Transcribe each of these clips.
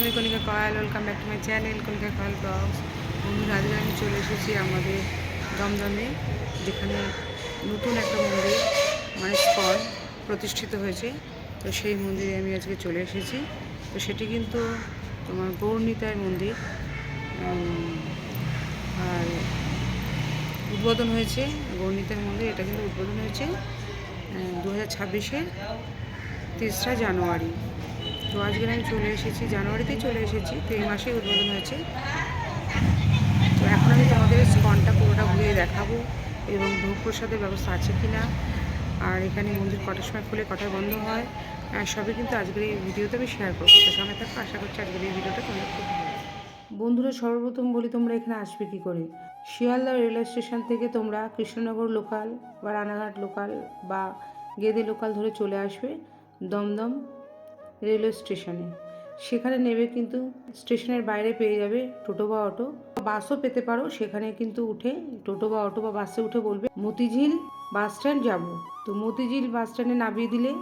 আমি Konika Koyal welcome back to my channel Konika Koyal vlogs বন্ধুরা আজকে আমি চলে এসেছি আমাদের দমদমে, যেখানে নতুন একটা মন্দির মানে স্কন প্রতিষ্ঠিত হয়েছে। তো সেই মন্দিরে আমি আজকে চলে এসেছি। তো সেটি কিন্তু তোমার গৌরনীতায় মন্দির। আর উদ্বোধন হয়েছে, গৌরনীতার মন্দির, এটা কিন্তু উদ্বোধন হয়েছে দু হাজার ছাব্বিশের তেসরা জানুয়ারি। তো আজকে আমি চলে এসেছি, জানুয়ারিতেই চলে এসেছি, তো এই মাসেই উদ্বোধন হয়েছে। তো এখন আমি তোমাদের স্কনটা পুরোটা ঘুরিয়ে দেখাবো এবং ভোগ প্রসাদের ব্যবস্থা আছে কি না আর এখানে মন্দির কটার সময় খুলে, কটায় বন্ধ হয় আর সবই কিন্তু আজকের এই ভিডিওতে আমি শেয়ার করব। তো সঙ্গে থাকব আশা করছি আজকের এই ভিডিওটা তোমাদের খুব ভালো। বন্ধুরা, সর্বপ্রথম বলি তোমরা এখানে আসবে কী করে? শিয়ালদা রেলওয়ে স্টেশন থেকে তোমরা কৃষ্ণনগর লোকাল বা রানাঘাট লোকাল বা গেদে লোকাল ধরে চলে আসবে। দমদম রেলওয়ে স্টেশনে। সেখানে নেবে কিন্তু স্টেশনের বাইরে পেয়ে যাবে টোটো বা অটো। বাসও পেতে পারো, সেখানে কিন্তু উঠে টোটো বা অটো বা বাসে উঠে বলবে, মতিঝিল বাস স্ট্যান্ড যাব। তো মতিঝিল বাস স্ট্যান্ডে নামিয়ে দিলে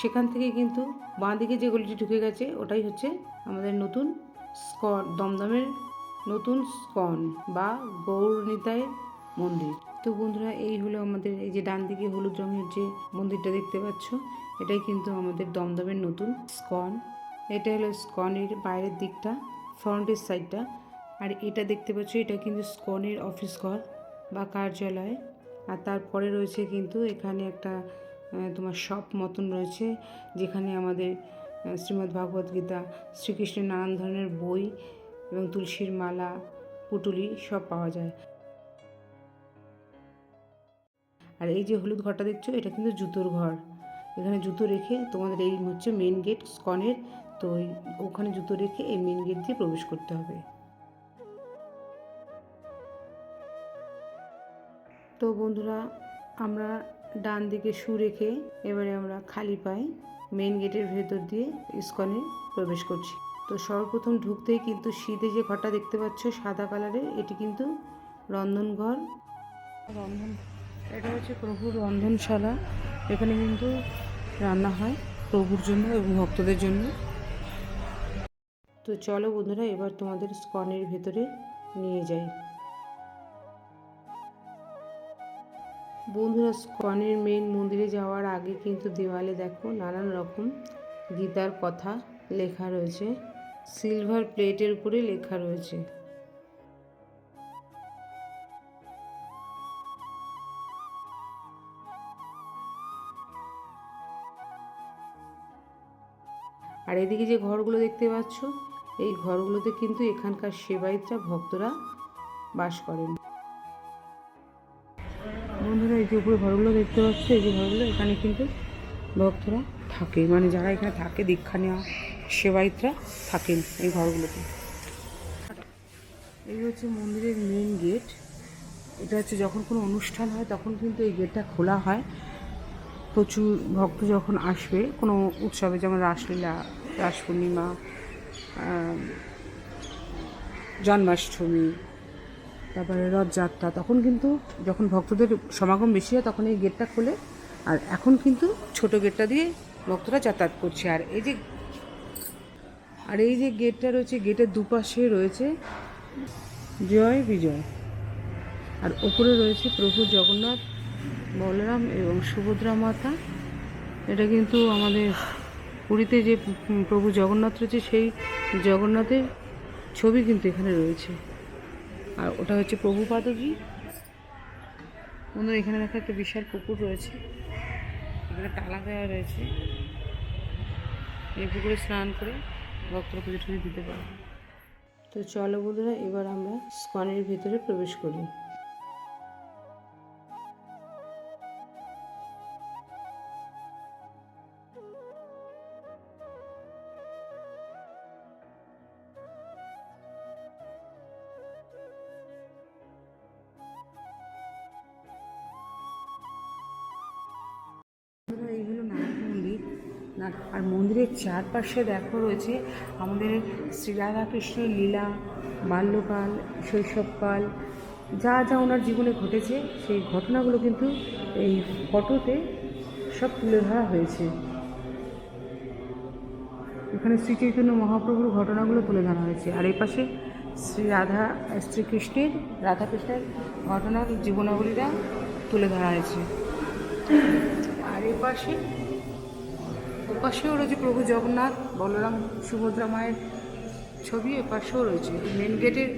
সেখান থেকে কিন্তু বাঁ দিকে যে গলিটি ঢুকে গেছে, ওটাই হচ্ছে আমাদের নতুন স্কন, দমদমের নতুন স্কন বা গৌরনিতায় মন্দির। তো বন্ধুরা, এই হলো আমাদের এই যে ডান দিকে হলুদ রঙের যে মন্দিরটা দেখতে পাচ্ছ এটাই কিন্তু আমাদের দমদমের নতুন স্কন। এটা হলো স্কনের বাইরের দিকটা ফ্রন্টের সাইডটা আর এটা দেখতে পাচ্ছ, এটা কিন্তু স্কনের অফিস ঘর বা কার্যালয়। আর তারপরে রয়েছে কিন্তু এখানে একটা তোমার শপ মতন রয়েছে, যেখানে আমাদের শ্রীমদ্ ভাগবত গীতা, শ্রীকৃষ্ণের নানান ধরনের বই এবং তুলসীর মালা, পুটুলি সব পাওয়া যায়। আর এই যে হলুদ ঘরটা দেখছ, এটা কিন্তু জুতোর ঘর। এখানে জুতো রেখে তোমাদের এই হচ্ছে মেন গেট স্কনের তো ওখানে জুতো রেখে এই মেন গেট দিয়ে প্রবেশ করতে হবে। তো বন্ধুরা, আমরা ডান দিকে শু রেখে এবারে আমরা খালি পায়ে মেন গেটের ভেতর দিয়ে ইস্কনে প্রবেশ করছি। তো সর্বপ্রথম ঢুকতেই কিন্তু শীতে যে ঘরটা দেখতে পাচ্ছ, সাদা কালারের, এটি কিন্তু রন্ধনঘর রন্ধন, এটা হচ্ছে প্রভুর রন্ধনশালা। এখানে কিন্তু রান্না হয় প্রভুর জন্য এবং ভক্তদের জন্য। তো চলো বন্ধুরা, এবার তোমাদের স্কনের ভেতরে নিয়ে যাই। বন্ধুরা, স্কনের মেন মন্দিরে যাওয়ার আগে কিন্তু দেওয়ালে দেখো নানান রকম গীতার কথা লেখা রয়েছে। সিলভার প্লেটের উপরে লেখা রয়েছে। আর এদিকে যে ঘরগুলো দেখতে পাচ্ছ, এই ঘরগুলোতে কিন্তু এখানকার সেবায়িতরা ভক্তরা বাস করেন। বন্ধুরা, এই যে উপরে ঘরগুলো দেখতে পাচ্ছ, এই যে ঘরগুলো, এখানে কিন্তু ভক্তরা থাকে। মানে যারা এখানে থাকে, দীক্ষা নেওয়া সেবায়িতরা থাকেন এই ঘরগুলোতে। এই হচ্ছে মন্দিরের মেন গেট এটা হচ্ছে যখন কোনো অনুষ্ঠান হয়, তখন কিন্তু এই গেটটা খোলা হয়। প্রচুর ভক্ত যখন আসবে, কোনো উৎসবে যেমন রাসলীলা রাস পূর্ণিমা জন্মাষ্টমী, তারপরে রথযাত্রা, তখন কিন্তু যখন ভক্তদের সমাগম বেশি হয় তখন এই গেটটা খোলে। আর এখন কিন্তু ছোট গেটটা দিয়ে ভক্তরা যাতায়াত করছে। আর এই যে, আর এই যে গেটটা রয়েছে, গেটের দুপাশে রয়েছে জয় বিজয়। আর ওপরে রয়েছে প্রভু জগন্নাথ। বলরাম এবং সুভদ্রা মাতা। এটা কিন্তু আমাদের পুরীতে যে প্রভু জগন্নাথ রয়েছে, সেই জগন্নাথের ছবি কিন্তু এখানে রয়েছে। আর ওটা হচ্ছে প্রভু পাদজি বন্ধুরা, এখানে দেখা একটা বিশাল পুকুর রয়েছে। এখানে তালা দেওয়া রয়েছে। এই পুকুরে স্নান করে ভক্তরা পুজো টুজো দিতে পারবে। তো চলো বন্ধুরা, এবার আমরা স্কনের ভিতরে প্রবেশ করি। নাট- আর মন্দিরের চারপাশে দেখো রয়েছে আমাদের শ্রী রাধাকৃষ্ণের লীলা, বাল্যকাল, শৈশবকাল, যা যা ওনার জীবনে ঘটেছে, সেই ঘটনাগুলো কিন্তু এই ফটোতে সব তুলে ধরা হয়েছে। এখানে শ্রী চৈতন্য মহাপ্রভুর ঘটনাগুলো তুলে ধরা হয়েছে। আর এই পাশে শ্রী রাধা শ্রীকৃষ্ণের, রাধাকৃষ্ণের ঘটনার জীবনাবলীরা তুলে ধরা হয়েছে। আর এই পাশে ওপাশেও রয়েছে প্রভু জগন্নাথ, বলরাম সুভদ্রা মায়ের ছবি, এপাশেও রয়েছে। মেন গেটের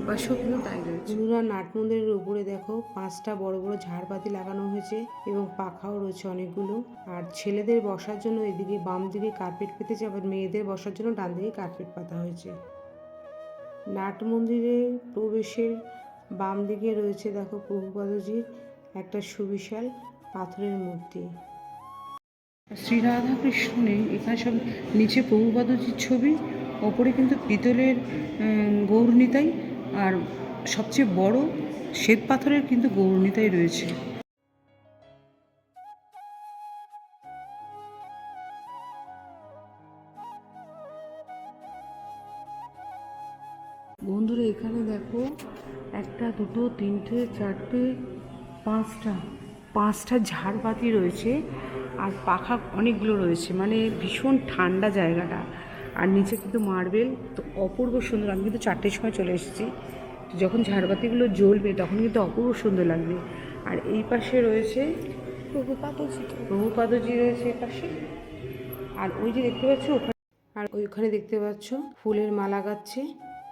এপাশেও কিন্তু তাই রয়েছে। বন্ধুরা নাট মন্দিরের উপরে দেখো, পাঁচটা বড় বড় ঝাড়বাতি লাগানো হয়েছে এবং পাখাও রয়েছে অনেকগুলো। আর ছেলেদের বসার জন্য এদিকে বাম দিকে কার্পেট পেতেছে আবার মেয়েদের বসার জন্য ডান দিকে কার্পেট পাতা হয়েছে। নাট মন্দিরে প্রবেশের বাম দিকে রয়েছে দেখো প্রভুপাদজির একটা সুবিশাল পাথরের মূর্তি। শ্রী রাধা কৃষ্ণে এখানে সব নিচে প্রভুপাদজির ছবি, ওপরে কিন্তু পিতলের গৌরনিতাই, আর সবচেয়ে বড় শ্বেত পাথরের কিন্তু গৌরনিতাই রয়েছে। বন্ধুরা, এখানে দেখো একটা, দুটো, তিনটে, চারটে, পাঁচটা পাঁচটা ঝাড়বাতি রয়েছে। আর পাখা অনেকগুলো রয়েছে মানে ভীষণ ঠান্ডা জায়গাটা। আর নিচে কিন্তু মার্বেল তো অপূর্ব সুন্দর। আমি কিন্তু চারটের সময় চলে এসেছি। যখন ঝাড়বাতিগুলো জ্বলবে তখন কিন্তু অপূর্ব সুন্দর লাগবে। আর এই পাশে রয়েছে প্রভুপাদজি প্রভুপাদজি রয়েছে এই পাশে। আর ওই যে দেখতে পাচ্ছ ওখানে আর ওইখানে দেখতে পাচ্ছ ফুলের মালা গাচ্ছে।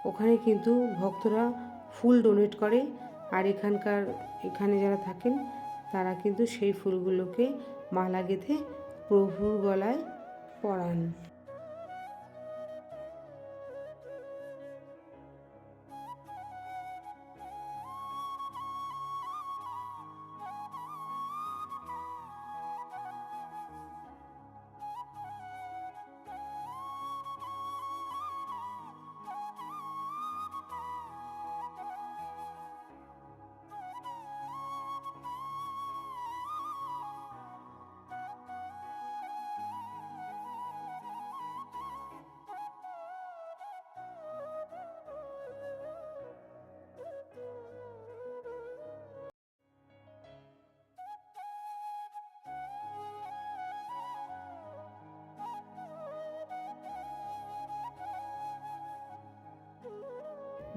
ওখানে কিন্তু ভক্তরা ফুল ডোনেট করে। আর এখানকার এখানে যারা থাকেন তারা কিন্তু সেই ফুলগুলোকে মালা গেঁথে প্রভুর গলায় পরান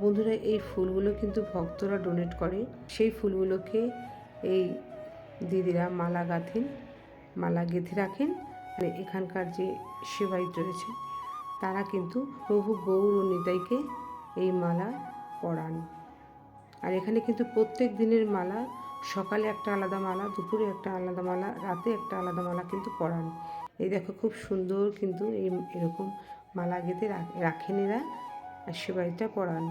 বন্ধুরা, এই ফুলগুলো কিন্তু ভক্তরা ডোনেট করে। সেই ফুলগুলোকে এই দিদিরা মালা গাঁথেন, মালা গেঁথে রাখেন। এখানকার যে সেবায়িত রয়েছে তারা কিন্তু প্রভু গৌর ও নিতাইকে এই মালা পরান। আর এখানে কিন্তু প্রত্যেক দিনের মালা, সকালে একটা আলাদা মালা, দুপুরে একটা আলাদা মালা, রাতে একটা আলাদা মালা কিন্তু পরান। এই দেখো, খুব সুন্দর কিন্তু এই এরকম মালা গেঁথে রাখ- রাখেন এরা, আর সেবাইটা পরান।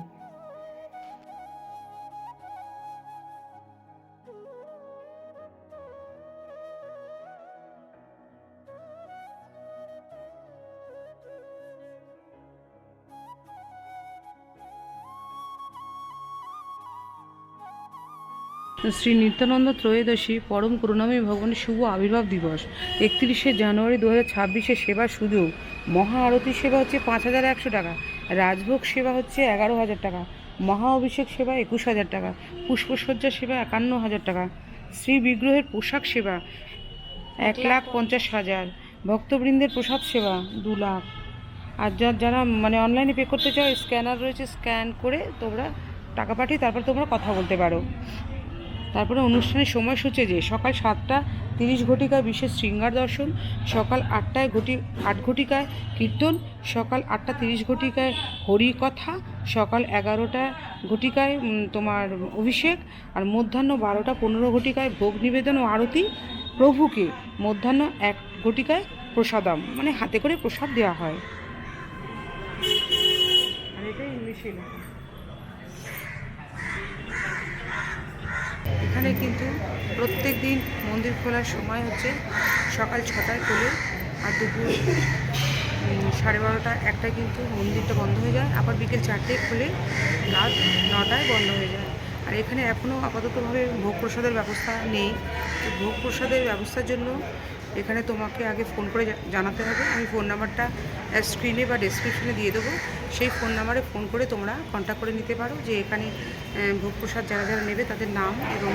শ্রী নিত্যানন্দ ত্রয়োদশী পরম করুণাময়ী ভগবানের শুভ আবির্ভাব দিবস। একত্রিশে জানুয়ারি দু হাজার ছাব্বিশে সেবা সুযোগ। মহা আরতি সেবা হচ্ছে পাঁচ হাজার একশো টাকা। রাজভোগ সেবা হচ্ছে এগারো হাজার টাকা। মহা অভিষেক সেবা একুশ হাজার টাকা। পুষ্পসজ্জা সেবা একান্ন হাজার টাকা। শ্রী বিগ্রহের পোশাক সেবা এক লাখ পঞ্চাশ হাজার। ভক্তবৃন্দের প্রসাদ সেবা দু লাখ। আর যারা মানে অনলাইনে পে করতে চাও স্ক্যানার রয়েছে স্ক্যান করে তোমরা টাকা পাঠিয়ে তারপর তোমরা কথা বলতে পারো। তারপরে অনুষ্ঠানের সময়সূচি যে সকাল সাতটা তিরিশ ঘটিকায় বিশেষ শৃঙ্গার দর্শন, সকাল আটটায় ঘটি, আট ঘটিকায় কীর্তন, সকাল আটটা তিরিশ ঘটিকায় হরিকথা, সকাল এগারোটা ঘটিকায় তোমার অভিষেক আর মধ্যাহ্ন বারোটা পনেরো ঘটিকায় ভোগ নিবেদন ও আরতি। প্রভুকে মধ্যাহ্ন এক ঘটিকায় প্রসাদম মানে হাতে করে প্রসাদ দেওয়া হয়। আর এটা ইংলিশে এখানে কিন্তু প্রত্যেক দিন মন্দির খোলার সময় হচ্ছে সকাল ছটায় খোলে আর দুপুর সাড়ে বারোটা একটায় কিন্তু মন্দিরটা বন্ধ হয়ে যায়। আবার বিকেল চারটেয় খুলে রাত নটায় বন্ধ হয়ে যায়। আর এখানে এখনও আপাততভাবে ভোগ প্রসাদের ব্যবস্থা নেই। তো ভোগ প্রসাদের ব্যবস্থার জন্য এখানে তোমাকে আগে ফোন করে জানাতে হবে। আমি ফোন নাম্বারটা স্ক্রিনে বা ডেসক্রিপশনে দিয়ে দেবো। সেই ফোন নাম্বারে ফোন করে তোমরা কন্ট্যাক্ট করে নিতে পারো যে এখানে ভোগ প্রসাদ যারা যারা নেবে তাদের নাম এবং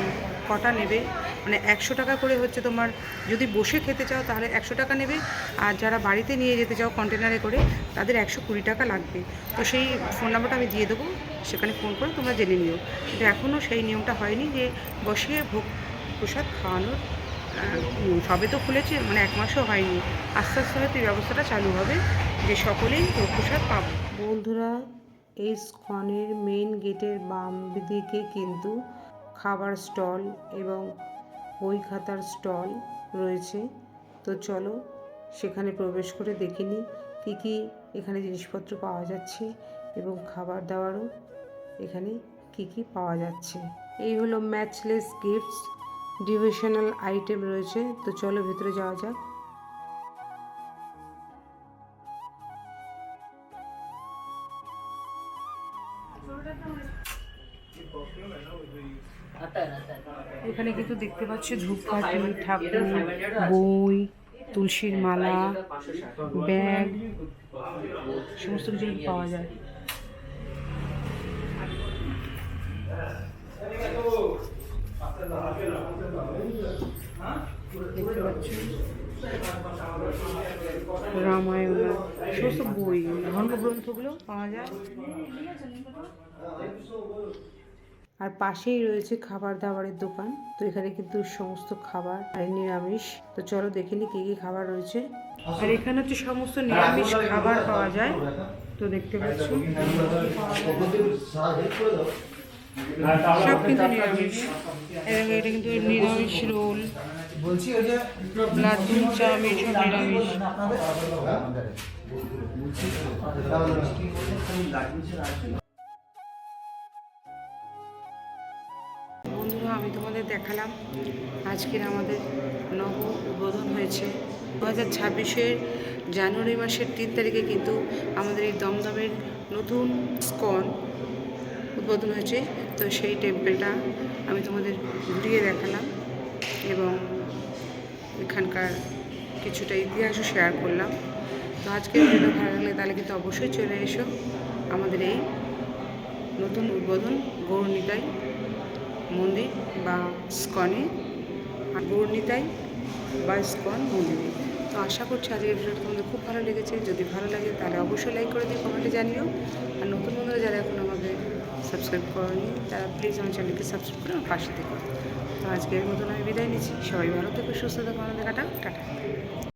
কটা নেবে। মানে একশো টাকা করে হচ্ছে তোমার যদি বসে খেতে চাও তাহলে একশো টাকা নেবে। আর যারা বাড়িতে নিয়ে যেতে চাও কন্টেনারে করে তাদের একশো কুড়ি টাকা লাগবে। তো সেই ফোন নাম্বারটা আমি দিয়ে দেবো, সেখানে ফোন করে তোমরা জেনে নিও। কিন্তু এখনও সেই নিয়মটা হয়নি যে বসে ভোগ প্রসাদ খাওয়ানোর সবে তো খুলেছে মানে এক মাসও হয়নি। আস্তে আস্তে হয়তো এই ব্যবস্থাটা চালু হবে, যে সকলেই প্রসাদ পাবো। বন্ধুরা, এই স্কনের মেইন গেটের বাম দিকে কিন্তু খাবার স্টল এবং বই খাতার স্টল রয়েছে। তো চলো, সেখানে প্রবেশ করে দেখে নিই কী কী এখানে জিনিসপত্র পাওয়া যাচ্ছে এবং খাবার দাবারও এখানে কি কি পাওয়া যাচ্ছে। এই হলো ম্যাচলেস গিফটস ডিভিশনাল আইটেম রয়েছে, তো চলো ভেতরে যাওয়া যাক। এখানে কিন্তু দেখতে পাচ্ছ ধূপকাঠি, ঠাকুর, বই, তুলসীর মালা, ব্যাগ, সমস্ত কিছু পাওয়া যায়। রামায়ণ সমস্ত বই। ধর্মগ্রন্থগুলো পাওয়া যায়। আর পাশেই রয়েছে খাবার দাবারের দোকান। তো এখানে কিন্তু সমস্ত খাবার আর নিরামিষ। তো চলো দেখে নি কি কি খাবার রয়েছে। আর এখানে হচ্ছে সমস্ত নিরামিষ খাবার পাওয়া যায়। তো দেখতে পাচ্ছ। সব কিন্তু নিরামিষ এবং এটা কিন্তু নিরামিষ রোল। লাড্ডু চাউমিন সব নিরামিষ। বন্ধুরা আমি তোমাদের দেখালাম আজকের আমাদের নব উদ্বোধন হয়েছে। দু হাজার ছাব্বিশের জানুয়ারি মাসের তিন তারিখে কিন্তু আমাদের এই দমদমের নতুন স্কন উদ্বোধন হয়েছে, তো সেই টেম্পেলটা আমি তোমাদের ঘুরিয়ে দেখালাম এবং এখানকার কিছুটা ইতিহাসও শেয়ার করলাম। তো আজকের ভিডিও ভালো লাগলে তাহলে কিন্তু অবশ্যই চলে এসো আমাদের এই নতুন উদ্বোধন গৌরনিতাই মন্দির বা স্কনে আর গৌরনিতাই বা স্কন মন্দিরে। তো আশা করছি আজকের ভিডিওটা তোমাদের খুব ভালো লেগেছে। যদি ভালো লাগে তাহলে অবশ্যই লাইক করে দিও কমেন্টে জানিও। আর নতুন বন্ধুরা যারা এখন আমাদের সাবস্ক্রাইব করেনি তারা প্লিজ আমার চ্যানেলকে সাবস্ক্রাইব করে আমার পাশে থেকো। তো আজকের মতন আমি বিদায় নিচ্ছি। সবাই ভালো থেকো, সুস্থ থাকো আমাদের কাটা টাটা।